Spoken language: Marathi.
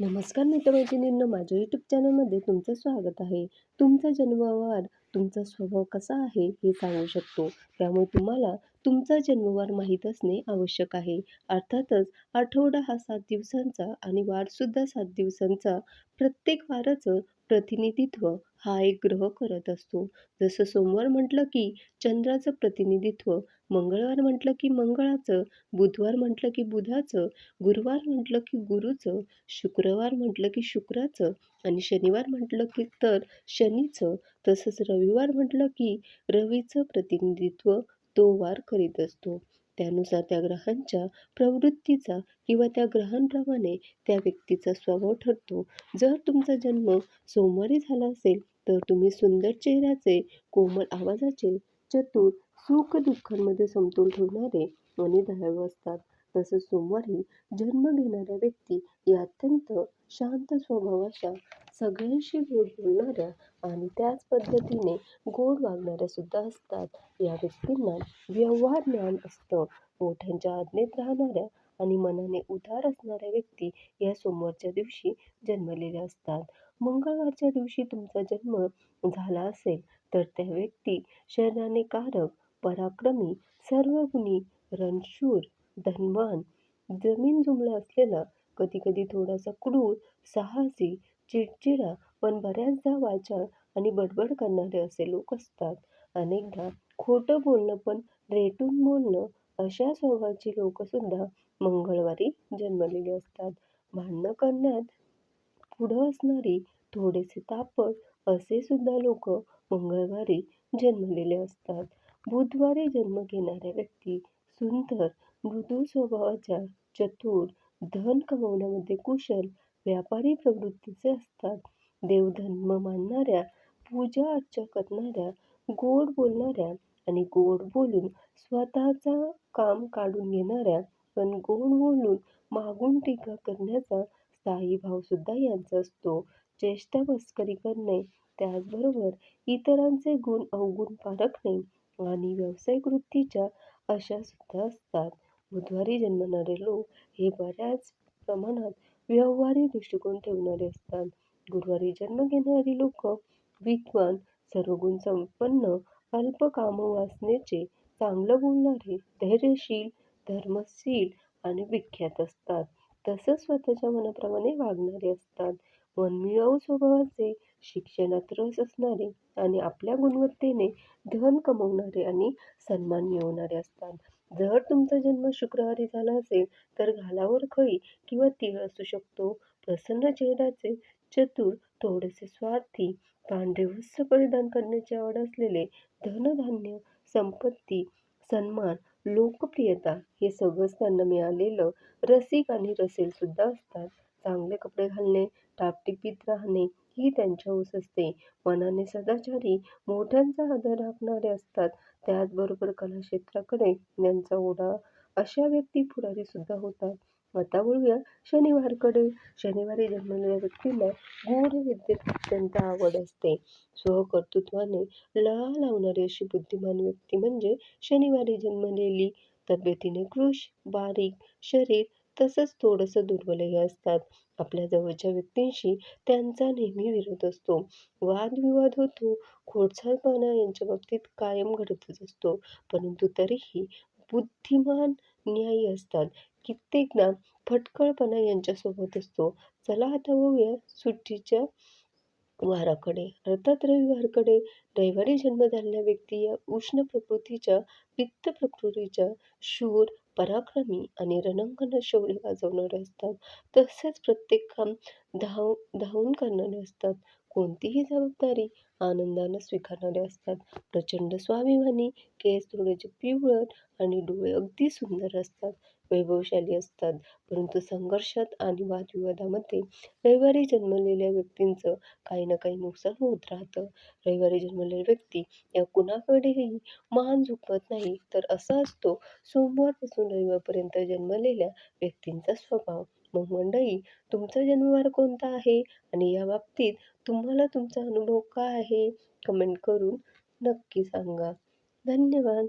नमस्कार मित्रमैत्रिणींनो माझ्या यूट्यूब चॅनलमध्ये तुमचं स्वागत आहे. तुमचा जन्मवार तुमचा स्वभाव कसा आहे हे सांगू शकतो. त्यामुळे तुम्हाला तुमचा जन्मवार माहीत असणे आवश्यक आहे. अर्थातच आठवडा हा सात दिवसांचा आणि वारसुद्धा सात दिवसांचा. प्रत्येक वाराचं प्रतिनिधित्व हा एक ग्रह करत असतो. जसं सोमवार म्हटलं की चंद्राचं प्रतिनिधित्व मंगळवार म्हटलं की मंगळाचं बुधवार म्हटलं की बुधाचं गुरुवार म्हटलं की गुरुचं शुक्रवार म्हटलं की शुक्राचं आणि शनिवार म्हटलं की तर शनीचं तसंच रविवार म्हटलं की रवीचं प्रतिनिधित्व तो वार करीत असतो. त्यानुसार त्या ग्रहांच्या प्रवृत्तीचा किंवा त्या ग्रहांप्रमाणे त्या व्यक्तीचा स्वभाव ठरतो. जर तुमचा जन्म सोमवारी झाला असेल तर तुम्ही सुंदर चेहऱ्याचे कोमल आवाजाचे चतुर सुख दुःखांमध्ये समतोल ठेवणारे आणि दयाळू असतात. तसंच सोमवारी जन्म घेणाऱ्या व्यक्ती या अत्यंत शांत स्वभावाच्या सगळ्यांशी गोड बोलणाऱ्या आणि त्याच पद्धतीने गोड वागणाऱ्या सुद्धा असतात. या व्यक्तींना व्यवहार ज्ञान असतं. मोठ्यांच्या आज्ञेत राहणाऱ्या आणि मनाने उदार असणाऱ्या व्यक्ती या सोमवारच्या दिवशी जन्मलेल्या असतात. मंगळवारच्या दिवशी तुमचा जन्म झाला असेल तर त्या व्यक्ती शरीराने कारक पराक्रमी सर्वगुणी रणशूर धनवान. जमीन जुमला असलेला कधी कधी थोडासा क्रूर साहसी चिडचिडा पण बऱ्याचदा वाचाळ आणि बडबड करणारे असे लोक असतात. अनेकदा खोटं बोलणं पण रेटून बोलणं अशा स्वभावाची लोकसुद्धा मंगळवारी जन्मलेली असतात. भांडणं करण्यात पुढं असणारी थोडेसे तापट असे सुद्धा लोक मंगळवारी जन्मलेले असतात. बुधवारी जन्म घेणाऱ्या व्यक्ती सुंदर मृदू स्वभावाच्या चतुर धन कमवण्यामध्ये कुशल व्यापारी प्रवृत्तीचे असतात. देवधर्म मानणाऱ्या पूजा अर्चा करणाऱ्या गोड बोलणाऱ्या आणि गोड बोलून स्वतःचा काम काढून घेणाऱ्या पण गोड बोलून मागून टीका करण्याचा स्थायी भावसुद्धा यांचा असतो. चेष्टा मस्करी करणे त्याचबरोबर इतरांचे गुण अवगुण पारखणे आणि व्यावसायिक वृत्तीच्या अशा सुद्धा असतात. बुधवारी जन्मणारे लोक हे बऱ्याच प्रमाणात व्यवहारी दृष्टिकोन ठेवणारे असतात. गुरुवारी जन्म घेणारी लोक विद्वान सर्वगुण संपन्न अल्प कामवासनेचे चांगलं बोलणारे धैर्यशील धर्मशील आणि विख्यात असतात. तसंच स्वतःच्या मनाप्रमाणे वागणारे असतात. मनमिळावू स्वभावाचे शिक्षणात रस असणारे आणि आपल्या गुणवत्तेने धन कमवणारे आणि सन्मान मिळवणारे असतात. जर तुमचा जन्म शुक्रवारी झाला असेल तर घालावर खळी किंवा तीळ असू शकतो. प्रसन्न चेहऱ्याचे चतुर थोडेसे स्वार्थी पांढरे वस्त्र परिधान करण्याची आवड असलेले धनधान्य संपत्ती सन्मान लोकप्रियता हे सगळंच त्यांना मिळालेलं रसिक आणि रसेलसुद्धा असतात. चांगले कपडे घालणे टापटिपीत राहणे ही त्यांच्या ऊस असते. मनाने सदाचारी मोठ्यांचा आदर राखणारे असतात. त्याचबरोबर कलाक्षेत्राकडे त्यांचा ओढा अशा व्यक्ती पुढारी सुद्धा होतात. आता बोलूया शनिवारकडे. शनिवारी जन्मलेल्या व्यक्तींना गूढ विद्येत अत्यंत आवड असते. स्वकर्तृत्वाने लळा लावणारी अशी बुद्धिमान व्यक्ती म्हणजे शनिवारी जन्मलेली तब्येतीने कृश बारीक शरीर तसंच थोडंसं दुर्बलही असतात. आपल्या जवळच्या व्यक्तींशी त्यांचा नेहमी विरोध असतो. वादविवाद होतो खोडसाळपणा यांच्या बाबतीत कायम घडतच असतो. परंतु तरीही बुद्धिमान न्यायी असतात. कित्येकदा फटकळपणा यांच्यासोबत असतो. चला आता बघूया सुट्टीच्या वाराकडे. अर्थात रविवारकडे रविवारी जन्म झालेल्या व्यक्ती या उष्ण प्रकृतीच्या पित्त प्रकृतीच्या शूर पराक्रमी आणि रणांगण शौर्य गाजवणारे असतात. तसेच प्रत्येक काम धाव धावून करणारे असतात. कोणतीही जबाबदारी आनंदानं स्वीकारणारे असतात. प्रचंड स्वाभिमानी केस थोडेसे पिवळट आणि डोळे अगदी सुंदर असतात. वैभवशाली असतात. परंतु संघर्षात आणि वादविवादामध्ये रविवारी जन्मलेल्या व्यक्तींचं काही ना काही नुकसान होत राहतं. रविवारी जन्मलेली व्यक्ती या कुणाकडेही मान झुकवत नाही तर असा असतो सोमवारपासून रविवारपर्यंत जन्मलेल्या व्यक्तींचा स्वभाव. मग मंडळी तुमचा जन्मवार कोणता आहे? आणि या बाबतीत तुम्हाला तुमचा अनुभव काय आहे? कमेंट करून नक्की सांगा. धन्यवाद.